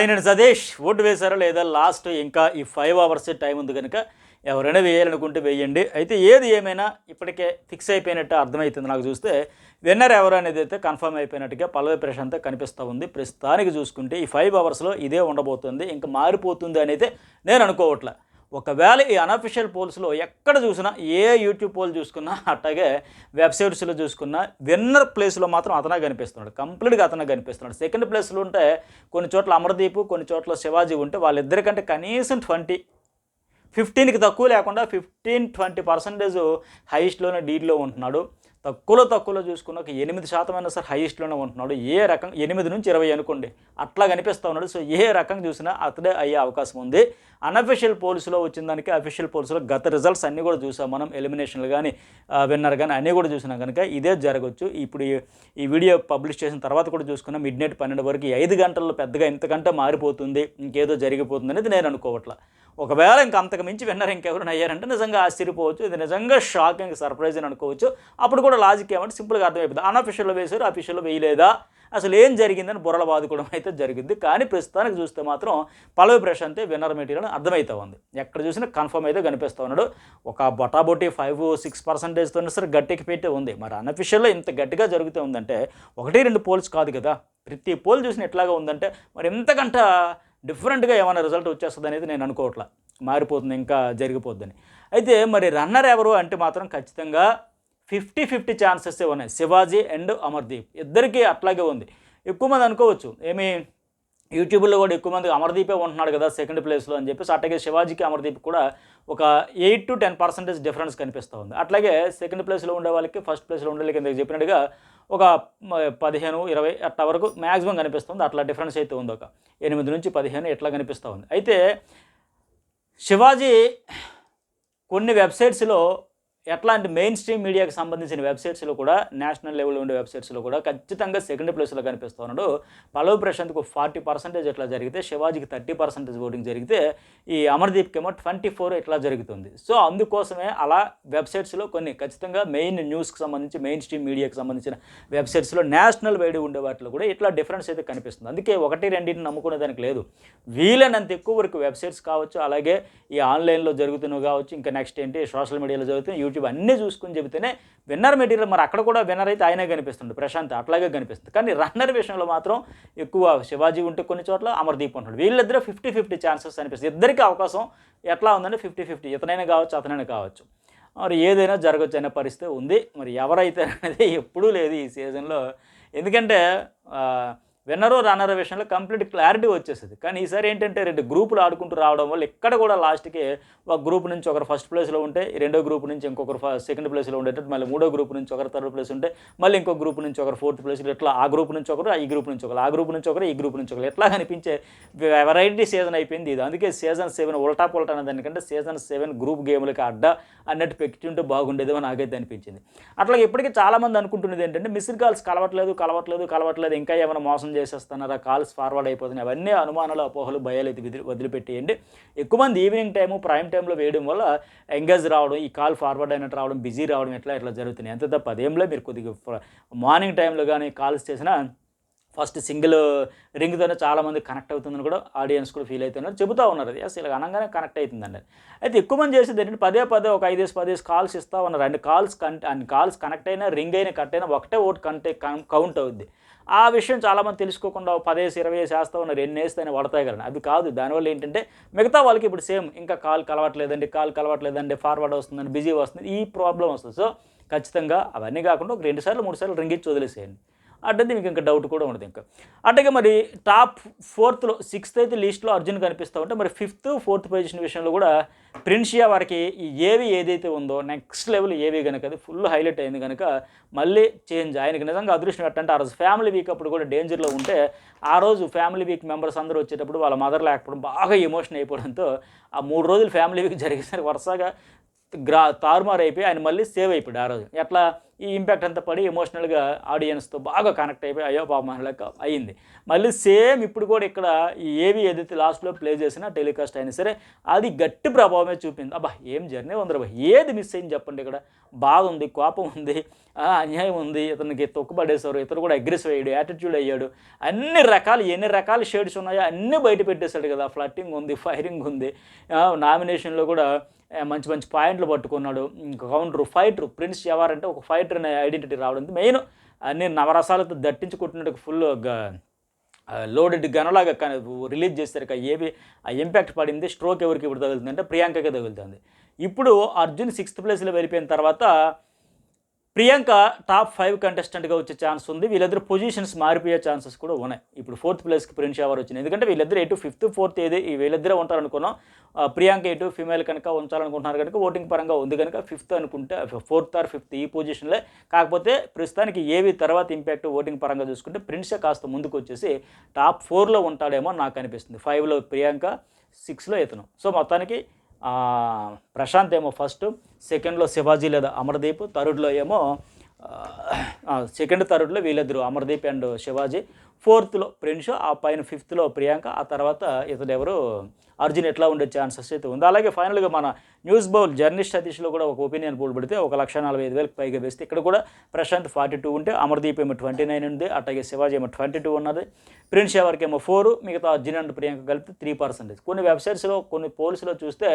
ఆయన సతీష్ ఓటు వేశారా లేదా? లాస్ట్ ఇంకా ఈ ఫైవ్ అవర్స్ టైం ఉంది కనుక ఎవరైనా వేయాలనుకుంటే వేయండి. అయితే ఏది ఏమైనా ఇప్పటికే ఫిక్స్ అయిపోయినట్టు అర్థమవుతుంది నాకు చూస్తే. విన్నర్ ఎవరు అనేది అయితే కన్ఫర్మ్ అయిపోయినట్టుగా పల్లవి ప్రశాంత్ కనిపిస్తూ ఉంది. ప్రస్తుతానికి చూసుకుంటే ఈ ఫైవ్ అవర్స్లో ఇదే ఉండబోతుంది. ఇంకా మారిపోతుంది అనేది నేను అనుకోవట్లే. ఒకవేళ ఈ అనఫిషియల్ పోల్స్లో ఎక్కడ చూసినా ఏ యూట్యూబ్ పోల్ చూసుకున్నా అట్లాగే వెబ్సైట్స్లో చూసుకున్నా విన్నర్ ప్లేస్లో మాత్రం అతనే కనిపిస్తున్నాడు. కంప్లీట్గా అతనే కనిపిస్తున్నాడు. సెకండ్ ప్లేస్లో ఉంటే కొన్ని చోట్ల అమర్దీప్ కొన్ని చోట్ల శివాజీ ఉంటే వాళ్ళిద్దరికంటే కనీసం ట్వంటీ ఫిఫ్టీన్కి తక్కువ లేకుండా ఫిఫ్టీన్ ట్వంటీ పర్సెంటేజ్ హైయెస్ట్లోనే డీడ్లో ఉంటున్నాడు. తక్కువలో తక్కువలో చూసుకున్న ఒక ఎనిమిది శాతం అయినా సరే హైయెస్ట్లోనే ఉంటున్నాడు. ఏ రకం ఎనిమిది నుంచి ఇరవై అనుకోండి. అట్లా కనిపిస్తూ ఉన్నాడు. సో ఏ రకం చూసినా అతడే అయ్యే అవకాశం ఉంది. అన్అఫిషియల్ పోల్స్లో వచ్చిన దానికి అఫీషియల్ పోల్స్లో గత రిజల్ట్స్ అన్నీ కూడా చూసాం మనం. ఎలిమినేషన్లు కానీ విన్నర్ కానీ అన్నీ కూడా చూసినాం కనుక ఇదే జరగవచ్చు ఇప్పుడు ఈ- వీడియో పబ్లిష్ చేసిన తర్వాత కూడా చూసుకున్నాం మిడ్ నైట్ పన్నెండు వరకు ఐదు గంటల్లో పెద్దగా ఇంతకంటే మారిపోతుంది. ఇంకేదో జరిగిపోతుంది అనేది నేను అనుకోవట్లా. ఒకవేళ ఇంక అంతకు మించి విన్నర్ ఇంకెవరైనా అయ్యారంటే నిజంగా ఆశ్చర్యపోవచ్చు. ఇది నిజంగా షాకింగ్ సర్ప్రైజ్ అని అనుకోవచ్చు. అప్పుడు కూడా లాజిక్ ఏమంటే సింపుల్గా అర్థమైపోతుంది అనఫిషియల్లో వేశారు అఫీషియల్లో వేయలేదా? అసలు ఏం జరిగిందని బుర్రల బాదుకోవడం అయితే జరిగింది. కానీ ప్రస్తుతానికి చూస్తే మాత్రం పల్లవి ప్రశాంతే విన్నర్ మెటీరియల్ అర్థమవుతా ఉంది. ఎక్కడ చూసినా కన్ఫర్మ్ అయితే కనిపిస్తూ ఉన్నాడు. ఒక బొటాబొటి ఫైవ్ సిక్స్ పర్సెంటేజ్తో సరే గట్టికి పెట్టే ఉంది. మరి అనఫిషియల్లో ఇంత గట్టిగా జరుగుతూ ఉందంటే ఒకటి రెండు పోల్స్ కాదు కదా. ప్రతి పోల్ చూసిన ఎట్లాగా ఉందంటే మరి ఎంతకంట డిఫరెంట్గా ఏమైనా రిజల్ట్ వచ్చేస్తుంది అనేది నేను అనుకోవట్లా. మారిపోతుంది ఇంకా జరిగిపోద్దని. అయితే మరి రన్నర్ ఎవరు అంటే మాత్రం ఖచ్చితంగా ఫిఫ్టీ ఫిఫ్టీ ఛాన్సెస్ ఉన్నాయి. శివాజీ అండ్ అమర్దీప్. ఇద్దరికీ అట్లాగే ఉంది. ఎక్కువ మంది అనుకోవచ్చు. ఏమి? యూట్యూబ్లో కూడా ఎక్కువ మంది అమర్దీపే ఉంటున్నాడు కదా సెకండ్ ప్లేస్లో అని చెప్పేసి. అట్లాగే శివాజీకి అమర్దీప్ కూడా ఒక eight to ten percentage difference కనిపిస్తూ ఉంది. అట్లాగే సెకండ్ ప్లేస్లో ఉండే వాళ్ళకి ఫస్ట్ ప్లేస్లో ఉండే వాళ్ళకి చెప్పినట్టుగా ఒక పదిహేను ఇరవై అట్లా వరకు మ్యాక్సిమం కనిపిస్తుంది అట్లా డిఫరెన్స్ అయితే ఉంది ఒక ఎనిమిది నుంచి పదిహేను ఎట్లా కనిపిస్తూ ఉంది. అయితే శివాజీ కొన్ని వెబ్సైట్స్లో ఎట్లాంటి మెయిన్ స్ట్రీమ్ మీడియాకి సంబంధించిన వెబ్సైట్స్లో కూడా నేషనల్ లెవెల్లో ఉండే వెబ్సైట్స్లో కూడా ఖచ్చితంగా సెకండ్ ప్లేస్లో కనిపిస్తూ ఉన్నాడు. పల్లవి ప్రశాంత్కు ఫార్టీ పర్సెంటేజ్ ఎట్లా జరిగితే శివాజీకి థర్టీ పర్సెంటేజ్ ఓటింగ్ జరిగితే ఈ అమర్దీప్కి ఏమో ట్వంటీ ఫోర్ ఇట్లా జరుగుతుంది. సో అందుకోసమే అలా వెబ్సైట్స్లో కొన్ని ఖచ్చితంగా మెయిన్ న్యూస్కి సంబంధించి మెయిన్ స్ట్రీమ్ మీడియాకి సంబంధించిన వెబ్సైట్స్లో నేషనల్ వైడ్ ఉండే వాటిలో కూడా ఇట్లా డిఫరెన్స్ అయితే కనిపిస్తుంది. అందుకే ఒకటి రెండింటిని నమ్ముకునే దానికి లేదు. వీలైనంత ఎక్కువ వరకు వెబ్సైట్స్ కావచ్చు అలాగే ఈ ఆన్లైన్లో జరుగుతున్నవి కావచ్చు ఇంకా నెక్స్ట్ ఏంటి సోషల్ మీడియాలో జరుగుతున్న యూట్యూబ్ అన్నీ చూసుకుని చెబితేనే విన్నర్ మెటీరియల్ మరి అక్కడ కూడా విన్నర్ అయితే ఆయనే కనిపిస్తుంది ప్రశాంత్ అట్లాగే కనిపిస్తుంది. కానీ రన్నర్ విషయంలో మాత్రం ఎక్కువ శివాజీ ఉంటే కొన్ని చోట్ల అమర్దీప్ ఉంటాడు వీళ్ళిద్దరూ ఫిఫ్టీ ఫిఫ్టీ ఛాన్సెస్ అనిపిస్తుంది. ఇద్దరికి అవకాశం ఎట్లా ఉందంటే ఫిఫ్టీ ఫిఫ్టీ ఇతనైనా కావచ్చు అతనైనా కావచ్చు. మరి ఏదైనా జరగచ్చు అనే పరిస్థితి ఉంది. మరి ఎవరైతే అనేది ఎప్పుడూ లేదు ఈ సీజన్లో ఎందుకంటే విన్నరో రన్నర్ విషయంలో కంప్లీట్ క్లారిటీ వచ్చేసింది. కానీ ఈసారి ఏంటంటే రెండు గ్రూపులు ఆడుకుంటూ రావడం వల్ల ఇక్కడ కూడా లాస్ట్కి ఒక గ్రూప్ నుంచి ఒకరు ఫస్ట్ ప్లేస్లో ఉంటే రెండో గ్రూప్ నుంచి ఇంకొకరు సెకండ్ ప్లేస్లో ఉండేటట్టు మళ్ళీ మూడో గ్రూప్ నుంచి ఒకరు థర్డ్ ప్లేస్ ఉంటే మళ్ళీ ఇంకో గ్రూప్ నుంచి ఒకరు ఫోర్త్ ప్లేస్లో ఇట్లా ఆ గ్రూప్ నుంచి ఒకరు ఈ గ్రూప్ నుంచి ఒకరు ఆ గ్రూప్ నుంచి ఒకరు ఈ గ్రూప్ నుంచి ఒకరు. ఎట్లా కనిపించే వెరైటీ సీజన్ అయిపోయింది ఇది. అందుకే సీజన్ సెవెన్ ఉల్టా పుల్టా అనే దానికంటే సీజన్ సెవెన్ గ్రూప్ గేమ్లకి అడ్డా అన్నట్టు పెట్టుంటే బాగుండేదేమో నాకైతే అనిపించింది. అట్లా ఇప్పటికీ చాలామంది అనుకుంటున్నది ఏంటంటే మిస్డ్ కాల్స్ కలవట్లేదు కలవట్లేదు కలవట్లేదు ఇంకా ఏమైనా మోసం చేసేస్తున్నారా. కాల్స్ ఫార్వర్డ్ అయిపోతున్నాయి. అవన్నీ అనుమానాలు అపోహలు భయాలు అయితే వదిలి వదిలిపెట్టేయండి. ఎక్కువ మంది ఈవినింగ్ టైము ప్రైమ్ టైంలో వేయడం వల్ల ఎంగేజ్ రావడం ఈ కాల్ ఫార్వర్డ్ అయినట్టు రావడం బిజీ రావడం ఇట్లా ఇట్లా జరుగుతున్నాయి? అంతే తప్ప అదేంలో మీరు కొద్దిగా మార్నింగ్ టైంలో కానీ కాల్స్ చేసినా ఫస్ట్ సింగిల్ రింగ్తోనే చాలామంది కనెక్ట్ అవుతుందని కూడా ఆడియన్స్ కూడా ఫీల్ అవుతున్నారు. చెబుతూ ఉన్నారు. అది అసలు అనగానే కనెక్ట్ అవుతుందండి. అయితే ఎక్కువ మంది చేసేది ఏంటంటే పదే పదే ఒక ఐదేసి పదేసి కాల్స్ ఇస్తూ ఉన్నారు. And calls con and calls connect అయినా రింగ్ అయినా కట్ అయినా ఒకటే ఓటు కంటే కౌంట్ అవుద్ది. ఆ విషయం చాలామంది తెలుసుకోకుండా పదేసి ఇరవై వేసి ఉన్నారు. ఎన్ని వేస్తేనే పడతాయి కదా అది కాదు. దానివల్ల ఏంటంటే మిగతా వాళ్ళకి ఇప్పుడు సేమ్ ఇంకా కాల్ కలవట్లేదండి కాల్ కలవట్లేదండి ఫార్వర్డ్ వస్తుందండి బిజీ వస్తుంది ఈ ప్రాబ్లం వస్తుంది. సో ఖచ్చితంగా అవన్నీ కాకుండా ఒక రెండు సార్లు మూడు సార్లు రింగ్ ఇచ్చి వదిలేసేయండి. అంటే మీకు ఇంకా డౌట్ కూడా ఉండదు ఇంకా. అట్లాగే మరి టాప్ ఫోర్త్లో సిక్స్త్ అయితే లిస్ట్లో అర్జున్ కనిపిస్తూ ఉంటే మరి ఫిఫ్త్ ఫోర్త్ పొజిషన్ విషయంలో కూడా ప్రిన్షియా వారికి ఈ ఏవి ఏదైతే ఉందో నెక్స్ట్ లెవెల్ ఏవి కనుక అది ఫుల్ హైలైట్ అయింది కనుక మళ్ళీ చేంజ్ ఆయనకి నిజంగా అదృష్టం ఏంటంటే ఆ రోజు ఫ్యామిలీ వీక్ అప్పుడు కూడా డేంజర్లో ఉంటే ఆ రోజు ఫ్యామిలీ వీక్ మెంబర్స్ అందరూ వచ్చేటప్పుడు వాళ్ళ మదర్ లేకపోవడం బాగా ఎమోషన్ అయిపోవడంతో ఆ మూడు రోజులు ఫ్యామిలీ వీక్ జరిగేసరికి వరుసగా గ్రా తారుమారు అయిపోయి ఆయన మళ్ళీ సేవ్ అయిపోయాడు ఆ రోజు. ఎట్లా? ఈ ఇంపాక్ట్ అంతా పడి ఎమోషనల్గా ఆడియన్స్తో బాగా కనెక్ట్ అయిపోయి అయ్యో బాబు లెక్క అయ్యింది. మళ్ళీ సేమ్ ఇప్పుడు కూడా ఇక్కడ ఈ ఏవి ఏదైతే లాస్ట్లో ప్లే చేసినా టెలికాస్ట్ అయినా సరే అది గట్టి ప్రభావమే చూపింది. అబ్బా ఏం జర్నీ ఉంది అబ్బా ఏది మిస్ అయింది చెప్పండి ఇక్కడ? బాధ ఉంది కోపం ఉంది అన్యాయం ఉంది ఇతనికి తొక్కుపడేశారు ఇతను కూడా అగ్రెసివ్ అయ్యాడు యాటిట్యూడ్ అయ్యాడు. అన్ని రకాలు ఎన్ని రకాల షేడ్స్ ఉన్నాయో అన్నీ బయట పెట్టేశాడు కదా. ఫ్లట్టింగ్ ఉంది ఫైరింగ్ ఉంది. నామినేషన్లో కూడా మంచి మంచి పాయింట్లు పట్టుకున్నాడు. కౌంటర్ ఫైటర్ ప్రిన్స్ ఎవరంటే ఒక ఫైటర్ అనే ఐడెంటిటీ రావడం మెయిన్ అన్ని నవరసాలతో దట్టించుకుంటున్నట్టు ఫుల్ లోడెడ్ గనలాగా రిలీజ్ చేశారు ఏవి ఆ ఇంపాక్ట్ పడింది స్ట్రోక్ ఎవరికి ఇప్పుడు తగులుతుంది అంటే ప్రియాంకకే తగులుతుంది. ఇప్పుడు అర్జున్ సిక్స్త్ ప్లేస్లో వెళ్ళిపోయిన తర్వాత ప్రియాంక టాప్ ఫైవ్ కంటెస్టెంట్గా వచ్చే ఛాన్స్ ఉంది. వీళ్ళిద్దరు పొజిషన్స్ మారిపోయే ఛాన్సెస్ కూడా ఉన్నాయి. ఇప్పుడు ఫోర్త్ ప్లేస్కి ప్రిన్స్ షవర్ వచ్చింది. ఎందుకంటే వీళ్ళిద్దరు ఎటు ఫిఫ్త్ ఫోర్త్ ఏది వీళ్ళిద్దరే ఉంటారనుకున్నాం. ఆ, ప్రియాంక ఎటు ఫీమేల్ కనుక ఉంచాలనుకుంటున్నారు కనుక ఓటింగ్ పరంగా ఉంది కనుక ఫిఫ్త్ అనుకుంటే ఫోర్త్ ఆర్ ఫిఫ్త్ ఈ పొజిషన్లే. కాకపోతే ప్రస్తుతానికి ఏవి తర్వాత ఇంపాక్ట్ ఓటింగ్ పరంగా చూసుకుంటే ప్రిన్సే కాస్త ముందుకు వచ్చేసి టాప్ ఫోర్లో ఉంటాడేమో నాకు అనిపిస్తుంది. ఫైవ్లో ప్రియాంక సిక్స్లో ఇతను. సో మొత్తానికి ప్రశాంత్ ఏమో ఫస్ట్ సెకండ్లో శివాజీ లేదా అమర్దీప్ థర్డ్లో ఏమో సెకండ్ థర్డ్లో వీళ్ళిద్దరు అమర్దీప్ అండ్ శివాజీ. ఫోర్త్లో ప్రిన్స్ ఆ పైన ఫిఫ్త్లో ప్రియాంక ఆ తర్వాత ఇతడు ఎవరు అర్జున్ ఎట్లా ఉండే ఛాన్సెస్ అయితే ఉంది. అలాగే ఫైనల్గా మన న్యూస్ బౌల్ జర్నలిస్ట్ సతీష్లో కూడా ఒక ఒపీనియన్ పోల్ పెడితే ఒక లక్ష నలభై ఐదు వేలకు పైగా వేస్తే ఇక్కడ కూడా ప్రశాంత్ ఫార్టీ టూ ఉంటే అమర్దీప్ ఏమో ట్వంటీ నైన్ ఉంది అట్లాగే శివాజీ ఏమో ట్వంటీ టూ ఉన్నది ప్రిన్స్ ఎవరికేమో ఫోర్ మిగతా అర్జున్ అండ్ ప్రియాంక కలిపి త్రీ పర్సెంటేజ్. కొన్ని వెబ్సైట్స్లో కొన్ని పోల్స్లో చూస్తే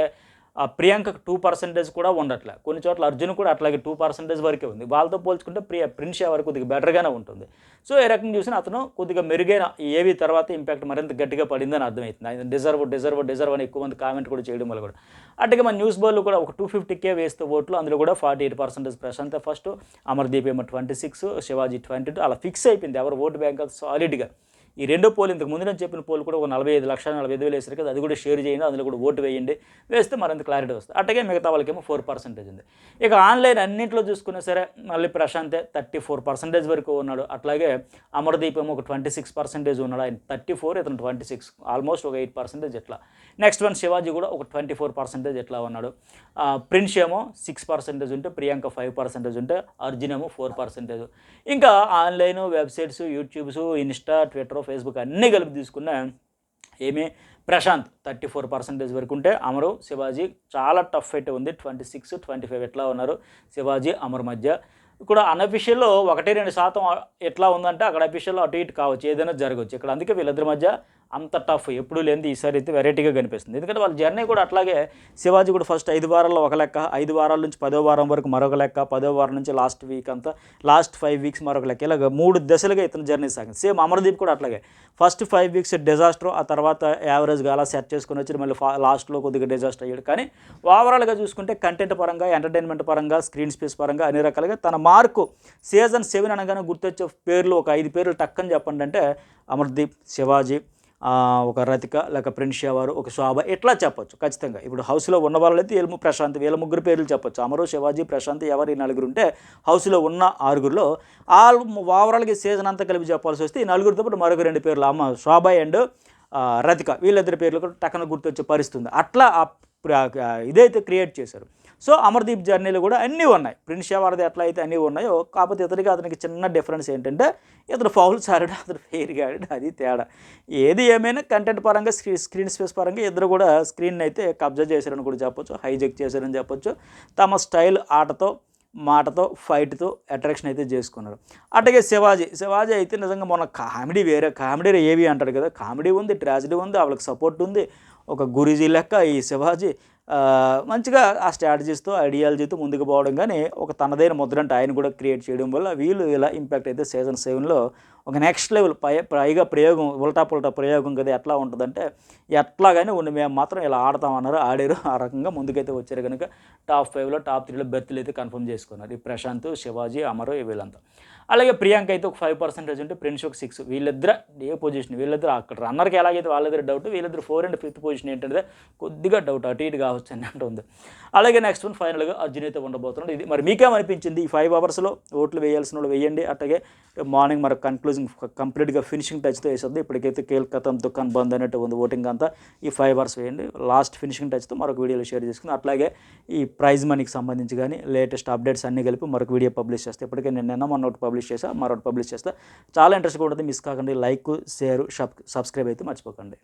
ప్రియాంకకు టూ పర్సెంటేజ్ కూడా ఉండట్లే. కొన్ని చోట్ల అర్జున్ కూడా అట్లాగే టూ పర్సెంటేజ్ వరకే ఉంది. వాళ్ళతో పోల్చుకుంటే ప్రియ ప్రిన్స్ వరకు కొద్దిగా బెటర్గానే ఉంటుంది. సో ఏ రకంగా చూసినా అతను కొద్దిగా మెరుగైన ఏవి తర్వాత ఇంపాక్ట్ మరింత గట్టిగా పడిందని అర్థమవుతుంది. ఆయన డిజర్వ్ డిజర్వ్ డిజర్వ్ అని ఎక్కువ మంది కామెంట్ కూడా చేయడం వల్ల కూడా. అట్లాగే మన న్యూస్ బోర్లు కూడా ఒక టూ ఫిఫ్టీకే వేస్తే ఓట్లు. అందులో కూడా forty eight percentage Prashanth first Amardeep ఏమో twenty six Shivaji twenty two అలా ఫిక్స్ అయిపోయింది. ఎవరు ఓటు బ్యాంక్ సాలిడ్గా ఈ రెండో పోల్ ఇంతకు ముందు నేను చెప్పిన పోల్ కూడా ఒక నలభై ఐదు లక్షల నలభై ఐదు వేలు వేసారు కదా అది కూడా షేర్ చేయండి అందులో కూడా ఓటు వేయండి. వేస్తే మరింత క్లారిటీ వస్తుంది. అట్టగే మిగతా వాళ్ళకేమో ఫోర్ పర్సెంటేజ్ ఉంది. ఇక ఆన్లైన్ అన్నింటిలో చూసుకున్నా సరే మళ్ళీ ప్రశాంతే థర్టీ ఫోర్ పర్సెంటేజ్ వరకు ఉన్నాడు. అట్లాగే అమర్దీప్ ఏమో ఒక ట్వంటీ సిక్స్ పర్సెంటేజ్ ఉన్నాడు. ఆయన థర్టీ ఫోర్ ఇతను ట్వంటీ సిక్స్ ఆల్మోస్ట్ ఒక ఎయిట్ పర్సెంటేజ్ ఎట్లా. నెక్స్ట్ వన్ శివాజీ కూడా ఒక ట్వంటీ ఫోర్ పర్సెంటేజ్ ఎట్లా ఉన్నాడు. ప్రిన్స్ ఏమో సిక్స్ పర్సెంటేజ్ ఉంటే ప్రియాంక ఫైవ్ పర్సెంటేజ్ ఉంటే అర్జున్ ఏమో ఫోర్ పర్సెంటేజ్ ఇంకా online websites YouTubes Insta Twitter Facebook అన్నీ కలిపి తీసుకున్న ఏమి ప్రశాంత్ థర్టీ ఫోర్ పర్సెంటేజ్ వరకు ఉంటే అమరు శివాజీ చాలా టఫ్ అయితే ఉంది. ట్వంటీ సిక్స్ ట్వంటీ ఫైవ్ ఎట్లా ఉన్నారు? శివాజీ అమరు మధ్య. ఇక్కడ అనఫిషియల్లో ఒకటి రెండు శాతం ఎట్లా ఉందంటే అక్కడ అఫీషియల్ అటు ఇటు కావచ్చు ఏదైనా జరగవచ్చు. ఇక్కడ అందుకే వీళ్ళిద్దరి మధ్య అంత టఫ్ ఎప్పుడు లేనిది ఈసారి అయితే వెరైటీగా కనిపిస్తుంది. ఎందుకంటే వాళ్ళ జర్నీ కూడా అట్లాగే శివాజీ కూడా ఫస్ట్ ఐదు వారాల్లో ఒక లెక్క ఐదు వారాల నుంచి పదో వారం వరకు మరొక లెక్క పదో వారం నుంచి లాస్ట్ వీక్ అంతా లాస్ట్ ఫైవ్ వీక్స్ మరొక లెక్క. ఇలాగ మూడు దశలుగా ఇతను జర్నీ సాగింది. సేమ్ అమర్దీప్ కూడా అట్లాగే. ఫస్ట్ ఫైవ్ వీక్స్ డిజాస్టర్ ఆ తర్వాత యావరేజ్గా అలా సెట్ చేసుకుని వచ్చి మళ్ళీ ఫా లాస్ట్లో కొద్దిగా డిజాస్టర్ అయ్యాడు. కానీ ఓవరాల్గా చూసుకుంటే కంటెంట్ పరంగా ఎంటర్టైన్మెంట్ పరంగా స్క్రీన్ స్పేస్ పరంగా అన్ని రకాలుగా తన మార్కు సీజన్ సెవెన్ అనగానే గుర్తొచ్చే పేర్లు ఒక ఐదు పేర్లు టక్కని చెప్పండి అంటే అమర్దీప్ శివాజీ ఒక రతిక లేక ప్రిన్స్ వారు ఒక శోభ ఇట్లా చెప్పొచ్చు? ఖచ్చితంగా. ఇప్పుడు హౌస్లో ఉన్న వాళ్ళైతే ఏలుము ప్రశాంత్ వీళ్ళ ముగ్గురు పేర్లు చెప్పొచ్చు. అమరు శివాజీ ప్రశాంత్ ఎవరు ఈ నలుగురు ఉంటే హౌస్లో ఉన్న ఆరుగురులో ఆ ఓవరాల్గా సీజన్ అంతా కలిపి చెప్పాల్సి వస్తే ఈ నలుగురితో పాటు మరొక రెండు పేర్లు అమ్మ శోభ అండ్ రతిక. వీళ్ళిద్దరి పేర్లు కూడా టక్కన గుర్తొచ్చే పరిస్థితుంది. అట్లా ఇదైతే క్రియేట్ చేశారు. సో అమర్దీప్ జర్నీలు కూడా అన్నీ ఉన్నాయి. ప్రిన్స్ షావార్ది ఎట్లా అయితే అన్నీ ఉన్నాయో కాకపోతే ఇతనికి అతనికి చిన్న డిఫరెన్స్ ఏంటంటే ఇతను ఫౌల్స్ ఆడాడు అతను ఫెయిర్ ఆడాడు అది తేడా. ఏది ఏమైనా కంటెంట్ పరంగా స్క్రీ స్క్రీన్ స్పేస్ పరంగా ఇద్దరు కూడా స్క్రీన్ అయితే కబ్జా చేశారని కూడా చెప్పొచ్చు హైజెక్ చేశారని చెప్పొచ్చు. తమ స్టైల్ ఆటతో మాటతో ఫైట్తో అట్రాక్షన్ అయితే చేసుకున్నారు. అట్లాగే శివాజీ శివాజీ అయితే నిజంగా మొన్న కామెడీ వేరే కామెడీ ఏవి అంటాడు కదా కామెడీ ఉంది ట్రాజిడీ ఉంది వాళ్ళకి సపోర్ట్ ఉంది ఒక గురుజీ లెక్క ఈ శివాజీ ఆ, మంచిగా ఆ స్ట్రాటజీస్తో ఐడియాలజీతో ముందుకు పోవడం కానీ ఒక తనదైన ముద్ర అంటే ఆయన కూడా క్రియేట్ చేయడం వల్ల వీళ్ళు ఇలా ఇంపాక్ట్ అయితే సీజన్ సెవెన్లో ఒక నెక్స్ట్ లెవెల్ పై పైగా ప్రయోగం ఉల్టా పుల్టా ప్రయోగం కదా ఎట్లా ఉంటుందంటే ఎట్లాగానే ఉండి మేము మాత్రం ఇలా ఆడతామన్నారు ఆడారు. ఆ రకంగా ముందుకైతే వచ్చారు కనుక టాప్ ఫైవ్లో టాప్ త్రీలో బెర్త్లు అయితే కన్ఫర్మ్ చేసుకున్నారు. ఈ ప్రశాంత్ శివాజీ అమరు వీళ్ళంతా. అలాగే ప్రియాంక అయితే ఒక ఫైవ్ పర్సెంటేజ్ ఉంటే ప్రిన్స్ ఒక సిక్స్ వీళ్ళిద్దరు ఏ పొజిషన్ వీళ్ళిద్దరు అక్కడ రన్నర్కి ఎలాగైతే వాళ్ళిద్దరు డౌట్ వీళ్ళిద్దరు ఫోర్ అండ్ ఫిఫ్త్ పొజిషన్ ఏంటంటే కొద్దిగా డౌట్ అటు ఇటు కావచ్చు అన్నట్టు ఉంది. అలాగే నెక్స్ట్ వన్ ఫైనల్గా అర్జున్ అయితే ఉండబోతున్నాడు. ఇది మరి మీకేమనిపించింది ఈ ఫైవ్ అవర్స్లో ఓట్లు వేయాల్సిన వాళ్ళు వేయండి. అట్లాగే మార్నింగ్ మరి కన్క్లూజింగ్ కంప్లీట్గా ఫినిషింగ్ టచ్తో వేసేది ఇప్పటికైతే కేల్కతం దుకాన్ బంద్ అన్నట్టు ఉంది ఓటింగ్ అంతా. ఈ ఫైవ్ అవర్స్ వేయండి. లాస్ట్ ఫినిషింగ్ టచ్తో మరొక వీడియోలో షేర్ చేసుకుని అట్లాగే ఈ ప్రైజ్ మనీకి సంబంధించి కానీ లేటెస్ట్ అప్డేట్స్ అన్నీ కలిపి మరొక వీడియో పబ్లిష్ చేస్తే ఇప్పటికే నేను నిన్న మొన్న పబ్లిష్ పబ్లిష్ చేసా మరొకటి పబ్లిష్ చేస్తా. చాలా ఇంట్రెస్ట్గా ఉంటుంది. మిస్ కాకండి లైక్ షేర్ సబ్స్క్రైబ్ అయితే మర్చిపోకండి.